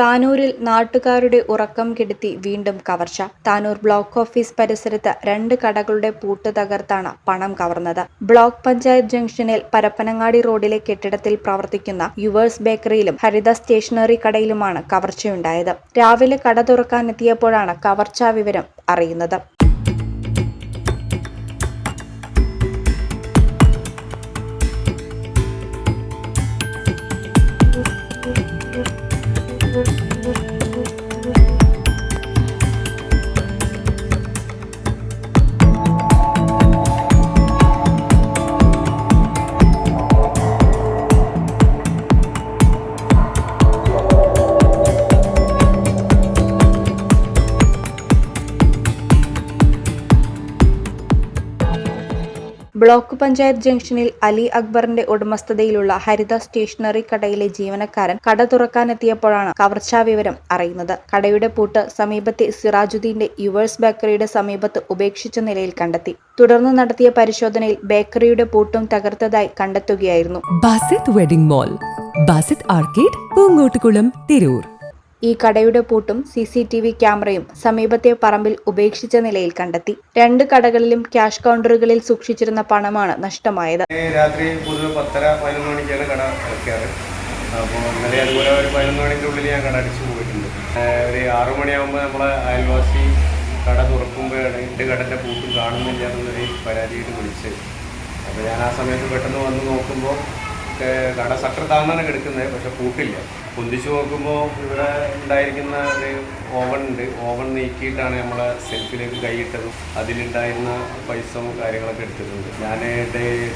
താനൂരിൽ നാട്ടുകാരുടെ ഉറക്കം കെടുത്തി വീണ്ടും കവർച്ച. താനൂർ ബ്ലോക്ക് ഓഫീസ് പരിസരത്ത് രണ്ട് കടകളുടെ പൂട്ട് തകർത്താണ് പണം കവർന്നത്. ബ്ലോക്ക് പഞ്ചായത്ത് ജംഗ്ഷനിൽ പരപ്പനങ്ങാടി റോഡിലെ കെട്ടിടത്തിൽ പ്രവർത്തിക്കുന്ന യുവേഴ്സ് ബേക്കറിയിലും ഹരിത സ്റ്റേഷനറി കടയിലുമാണ് കവർച്ചയുണ്ടായത്. രാവിലെ കട തുറക്കാനെത്തിയപ്പോഴാണ് കവർച്ചാ വിവരം അറിയുന്നത്. ബ്ലോക്ക് പഞ്ചായത്ത് ജംഗ്ഷനിൽ അലി അക്ബറിന്റെ ഉടമസ്ഥതയിലുള്ള ഹരിത സ്റ്റേഷനറി കടയിലെ ജീവനക്കാരൻ കട തുറക്കാനെത്തിയപ്പോഴാണ് കവർച്ചാ വിവരം അറിയുന്നത്. കടയുടെ പൂട്ട് സമീപത്തെ സിറാജുദ്ദീന്റെ യുവേഴ്സ് ബേക്കറിയുടെ സമീപത്ത് ഉപേക്ഷിച്ച നിലയിൽ കണ്ടെത്തി. തുടർന്ന് നടത്തിയ പരിശോധനയിൽ ബേക്കറിയുടെ പൂട്ടും തകർത്തതായി കണ്ടെത്തുകയായിരുന്നു. Basith wedding mall Basith arcade Poonkottukulam Tirur. ഈ കടയുടെ പൂട്ടും സി സി ടി വി ക്യാമറയും സമീപത്തെ പറമ്പിൽ ഉപേക്ഷിച്ച നിലയിൽ കണ്ടെത്തി. രണ്ട് കടകളിലും ക്യാഷ് കൗണ്ടറുകളിൽ സൂക്ഷിച്ചിരുന്ന പണമാണ് നഷ്ടമായത്. രാത്രി പൊതുവെ പത്തര പതിനൊന്ന് മണിക്കാണ് കട അടയ്ക്കാറ് അപ്പോൾ ഇന്നലെ അതുപോലെ ഒരു പതിനൊന്ന് മണിന്റെ ഉള്ളിൽ ഞാൻ കട അടിച്ചു പോയിട്ടുണ്ട്. ഒരു ആറു മണിയാകുമ്പോൾ നമ്മളെ അയൽവാസി കട തുറക്കുമ്പോഴാണ് എന്റെ കടന്റെ പൂട്ടും കാണുന്നില്ല എന്നുള്ളൊരു പരാതിയിട്ട് വിളിച്ചത്. അപ്പോൾ ഞാൻ ആ സമയത്ത് പെട്ടെന്ന് വന്ന് നോക്കുമ്പോൾ കട സട്ടർ താന്നാണ് കിടക്കുന്നത് പക്ഷെ പൂട്ടില്ല. പൊന്തിച്ച് നോക്കുമ്പോൾ ഇവിടെ ഉണ്ടായിരിക്കുന്ന ഒരു ഓവൻ ഉണ്ട്. ഓവൻ നീക്കിയിട്ടാണ് നമ്മളെ സെൽഫിലേക്ക് കൈയിട്ടത് അതിലുണ്ടായിരുന്ന പൈസയും കാര്യങ്ങളൊക്കെ എടുത്തിട്ടുണ്ട്. ഞാൻ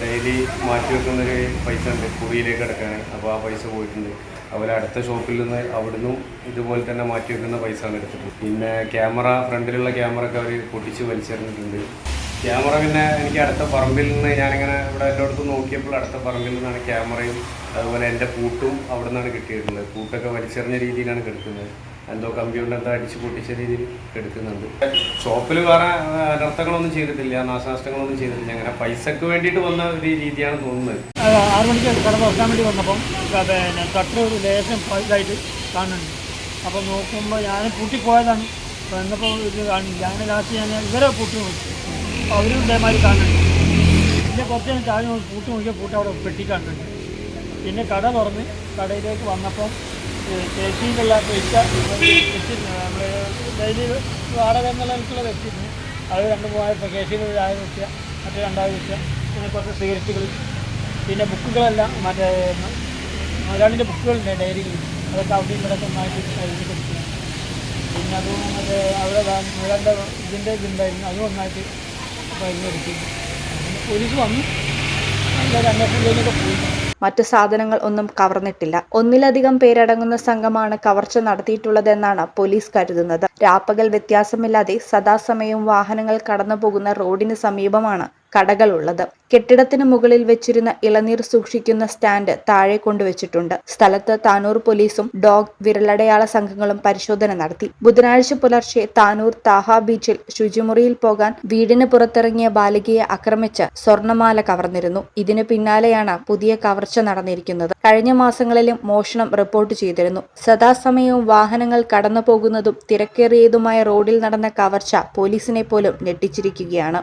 ഡെയിലി മാറ്റി വെക്കുന്നൊരു പൈസ ഉണ്ട് കുറിയിലേക്ക് എടുക്കാൻ അപ്പോൾ ആ പൈസ പോയിട്ടുണ്ട്. അതുപോലെ അടുത്ത ഷോപ്പിൽ നിന്ന് അവിടുന്നും ഇതുപോലെ തന്നെ മാറ്റി വെക്കുന്ന പൈസ ആണ് എടുത്തിട്ടുള്ളത്. പിന്നെ ക്യാമറ ഫ്രണ്ടിലുള്ള ക്യാമറ ഒക്കെ അവർ പൊട്ടിച്ച് വലിച്ചെറിഞ്ഞിട്ടുണ്ട്. ക്യാമറ പിന്നെ എനിക്ക് അടുത്ത പറമ്പിൽ നിന്ന് ഞാനിങ്ങനെ ഇവിടെ എല്ലായിടത്തും നോക്കിയപ്പോൾ അടുത്ത പറമ്പിൽ നിന്നാണ് ക്യാമറയും അതുപോലെ എന്റെ പൂട്ടും അവിടെ നിന്നാണ് കിട്ടിയിട്ടുള്ളത്. പൂട്ടൊക്കെ വലിച്ചെറിഞ്ഞ രീതിയിലാണ് കിടക്കുന്നത്. എന്തോ കമ്പി കൊണ്ട് എന്തോ അടിച്ച് പൊട്ടിച്ച രീതിയിൽ കിടക്കുന്നുണ്ട്. ഷോപ്പിൽ വേറെ അനർത്ഥങ്ങളൊന്നും ചെയ്തിട്ടില്ല നാശനഷ്ടങ്ങളൊന്നും ചെയ്തിട്ടില്ല. അങ്ങനെ പൈസക്ക് വേണ്ടിയിട്ട് വന്ന ഒരു രീതിയാണ് തോന്നുന്നത്. ആറ് മണിക്ക് കട തുറക്കാൻ വേണ്ടി വന്നപ്പം പിന്നെ കട്ടർ ലേശം ഇതായിട്ട് കാണുന്നുണ്ട്. അപ്പോൾ നോക്കുമ്പോൾ ഞാൻ പൂട്ടിപ്പോയതാണ്. അപ്പോൾ എന്നപ്പോൾ ഇത് കാണില്ല അങ്ങനെ ലാസ്റ്റ് ഞാൻ ഇവരെ പൂട്ടി നോക്കി. അവരും ഇതേമാതിരി കാണുന്നുണ്ട്. പിന്നെ കുറച്ച് നേരം ചാടി പൂട്ടി നോക്കിയാൽ പൂട്ട് അവിടെ പെട്ടി കാണുന്നുണ്ട്. പിന്നെ കട തുറന്ന് കടയിലേക്ക് വന്നപ്പം ചേച്ചിയിലുള്ള പൈസ നമ്മുടെ ഡെയിലി വാടക എന്നുള്ളതിലുള്ള വെച്ചിരുന്നു അത് രണ്ട് മൂവായിരം കേസിൽ ഒരു ആയിരം വെച്ച മറ്റേ രണ്ടായിരം വെച്ച പിന്നെ കുറച്ച് സിഗരറ്റുകൾ പിന്നെ ബുക്കുകളെല്ലാം മറ്റേ മലയാളിന്റെ ബുക്കുകളുണ്ട് ഡയറികൾ അതൊക്കെ അവിടെ ഇവിടെ മാറ്റി എഴുതി കൊടുക്കുക പിന്നെ അതും മറ്റേ അവിടെ മലയാളിന്റെ ഇതിന്റെ ഇതുണ്ടായിരുന്നു. അതും ഒന്നായിട്ട് അങ്ങനെ പോലീസ് വന്നു മറ്റു സാധനങ്ങൾ ഒന്നും കവർന്നിട്ടില്ല. ഒന്നിലധികം പേരടങ്ങുന്ന സംഘമാണ് കവർച്ച നടത്തിയിട്ടുള്ളതെന്നാണ് പോലീസ് കരുതുന്നത്. രാപ്പകൽ വ്യത്യാസമില്ലാതെ സദാസമയവും വാഹനങ്ങൾ കടന്നുപോകുന്ന റോഡിന് സമീപമാണ് കടകളുള്ളത്. കെട്ടിടത്തിന് മുകളിൽ വെച്ചിരുന്ന ഇളനീർ സൂക്ഷിക്കുന്ന സ്റ്റാൻഡ് താഴെ കൊണ്ടുവച്ചിട്ടുണ്ട്. സ്ഥലത്ത് താനൂർ പോലീസും ഡോഗ് വിരലടയാള സംഘങ്ങളും പരിശോധന നടത്തി. ബുധനാഴ്ച പുലർച്ചെ താനൂർ താഹ ബീച്ചിൽ ശുചിമുറിയിൽ പോകാൻ വീടിന് പുറത്തിറങ്ങിയ ബാലികയെ ആക്രമിച്ച് സ്വർണമാല കവർന്നിരുന്നു. ഇതിനു പിന്നാലെയാണ് പുതിയ കവർച്ച നടന്നിരിക്കുന്നത്. കഴിഞ്ഞ മാസങ്ങളിലും മോഷണം റിപ്പോർട്ട് ചെയ്തിരുന്നു. സദാസമയവും വാഹനങ്ങൾ കടന്നു പോകുന്നതും തിരക്കേറിയതുമായ റോഡിൽ നടന്ന കവർച്ച പോലീസിനെ പോലും ഞെട്ടിച്ചിരിക്കുകയാണ്.